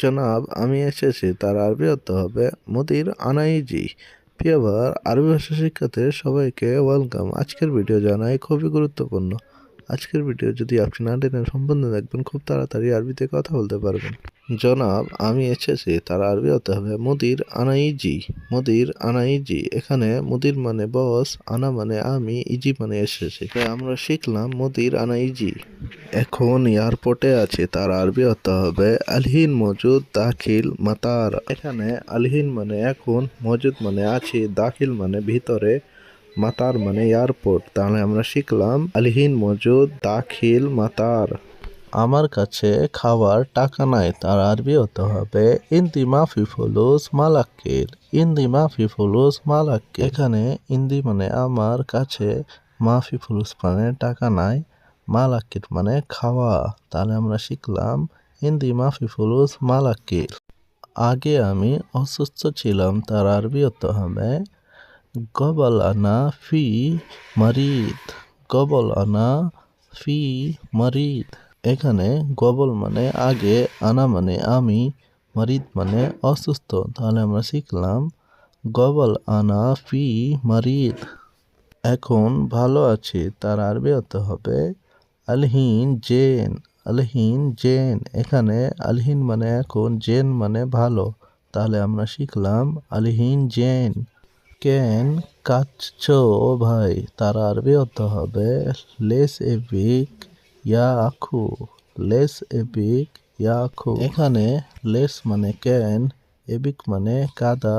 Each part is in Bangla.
জনাব আমি এসেছি, তার আরবি অর্থ হবে মোদির আনাইজি প্রিয়বার আরবি ভাষা শিক্ষাতে সবাইকে ওয়েলকাম আজকের ভিডিও জানাই খুবই গুরুত্বপূর্ণ। আজকের ভিডিও যদি আপনি না টেনে সম্বন্ধে দেখবেন, খুব তাড়াতাড়ি আরবিতে কথা বলতে পারবেন। জনাব, আমি এসেছি, তার আরবি হতে হবে মুদির আনাইজি মুদির আনাইজি। এখানে মুদির মানে বস আনা মানে আমি, ইজি মানে এসেছি। আমরা শিখলাম মুদির আনাইজি। এখন এয়ারপোর্টে আছে, তার আরবি হতে হবে আলহিন মজুদ, দাখিল, মাতার। এখানে আলহিন মানে এখন, মজুদ মানে আছে, দাখিল মানে ভিতরে, মাতার মানে এয়ারপোর্ট। তাহলে আমরা শিখলাম আলহিন মজুদ, দাখিল, মাতার। আমার কাছে খাওয়ার টাকা নাই, তার আরবি হতে হবে, ইন্দি মাফি ফুলুস মালাক্কিল ইন্দি মাফি ফুলুস মালাক্কিল এখানে ইন্দি মানে আমার কাছে, মাফি ফুলুস মানে টাকা নাই মালাক্কিল মানে খাওয়া। তাহলে আমরা শিখলাম, ইন্দি মাফি ফুলুস মালাক্কিল আগে আমি অসুস্থ ছিলাম, তার আরবি হতে হবে গবল আনা ফি মরিদ। গবল আনা ফি মরিদ। এখানে গবল মানে আগে, আনা মানে আমি, মরিদ মানে অসুস্থ। তাহলে আমরা শিখলাম, গবল, আনা, ফি, মারিদ। এখন ভালো আছি, তার আরবি হতে হবে আলহিন, জেন। আলহিন, জেন। এখানে আলহিন মানে এখন, জেন মানে ভালো। তাহলে আমরা শিখলাম আলহিন, জেন। কেন কাচ্ছো ভাই, তার আরবি অর্থ হবে লেস এ বিক ইয়া আখু লেস এ বিক ইয়া আখু এখানে লেস মানে ক্যান, এবিক মানে কাদা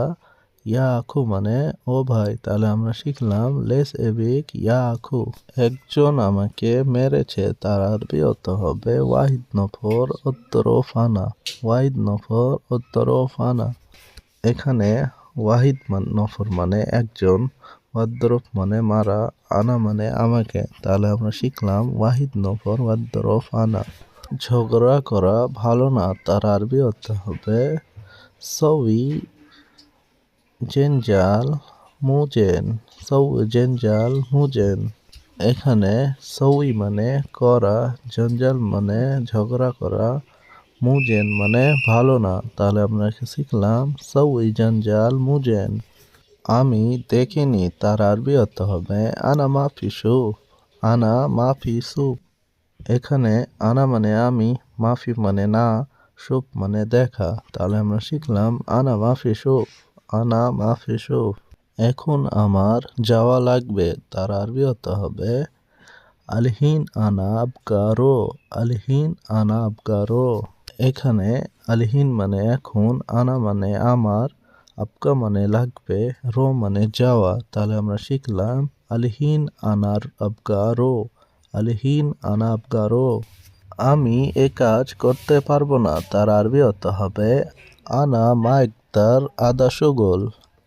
ইয়া আখু মানে ও ভাই। তাহলে আমরা শিখলাম লেস এবিক ইয়া আখু একজন আমাকে মেরেছে, তার আরবি অর্থ হবে ওয়াহিদ নফর উত্তর ফানা। ওয়াহিদ নফর উত্তর ফানা। এখানে ওয়াহিদ নফর মানে একজন ওয়াদ্দরফ মানে মারা, আনা মানে আমাকে। তাহলে আমরা শিখলাম ওয়াহিদ নফর, ওয়াদ্দরফ আনা। ঝগড়া করা ভালো না, তার আরবি অর্থ হবে সউই জেনজাল মুজেন। সৌ জেনজাল মুজেন। এখানে সউই মানে করা জঞ্জাল মানে ঝগড়া করা, মুজেন মানে ভালো না। তাহলে আমরা শিখলাম সউই জঞ্জাল মুজেন। আমি দেখিনি, তার আরবি অর্থ হবে, আনা মাফি সুফ আনা মাফি সুফ এখানে আনা মানে আমি মাফি মানে না সুপ মানে দেখা তাহলে আমরা শিখলাম, আনা মাফি সুপ আনা মাফি সুপ এখন আমার যাওয়া লাগবে, তার আরবি অর্থ হবে, আলহিন আনা আবগারো আলহিন আনা আবগারো এখানে আলহিন মানে এখন আনা মানে আমার আবকা মানে লাগবে, রো মানে যাওয়া। তাহলে আমরা শিখলাম, আলহিন আনার আবগারো আলহিন আনা আবগারো আমি এ কাজ করতে পারব না, তার আরবি অর্থ হবে, আনা মাইকদার আদা সুগোল।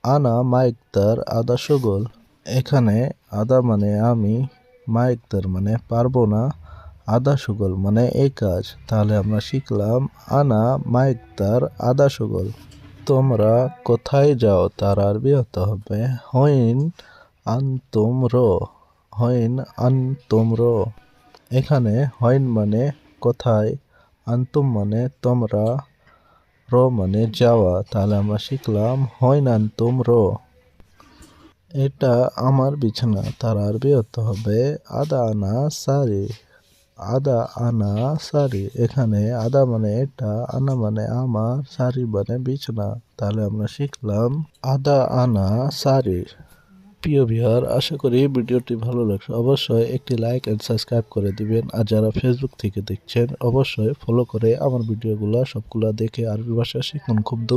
আনা মাইকদার আদা সুগোল। এখানে আদা মানে আমি মাইকদার মানে পারব না, আদা সুগল মানে এই কাজ। তাহলে আমরা শিখলাম, আনা মাইকদার আদা সুগল। তোমরা কোথায় যাও, তার আরবি হতে হবে, হইন আনতুম রো হইন আনতুম রো এখানে হইন মানে কোথায়, আন্তুম মানে তোমরা, রো মানে যাওয়া। তাহলে আমরা শিখলাম, হইন আন্তুম রো এটা আমার বিছানা, তার আরবি অর্থ হবে আদা আনা সারি। আদা আনা সারি। এখানে আদা মানে এটা, আনা মানে আমার, সারি মানে বিছানা। তাহলে আমরা শিখলাম আদা আনা সারি। প্রিয় বিহার আশা করি ভিডিওটি ভালো লাগছে। অবশ্যই একটি লাইক অ্যান্ড সাবস্ক্রাইব করে দিবেন। আর যারা ফেসবুক থেকে দেখছেন, অবশ্যই ফলো করে আমার ভিডিওগুলো সবগুলা দেখে আরবি ভাষা শিখুন। খুব দ্রুত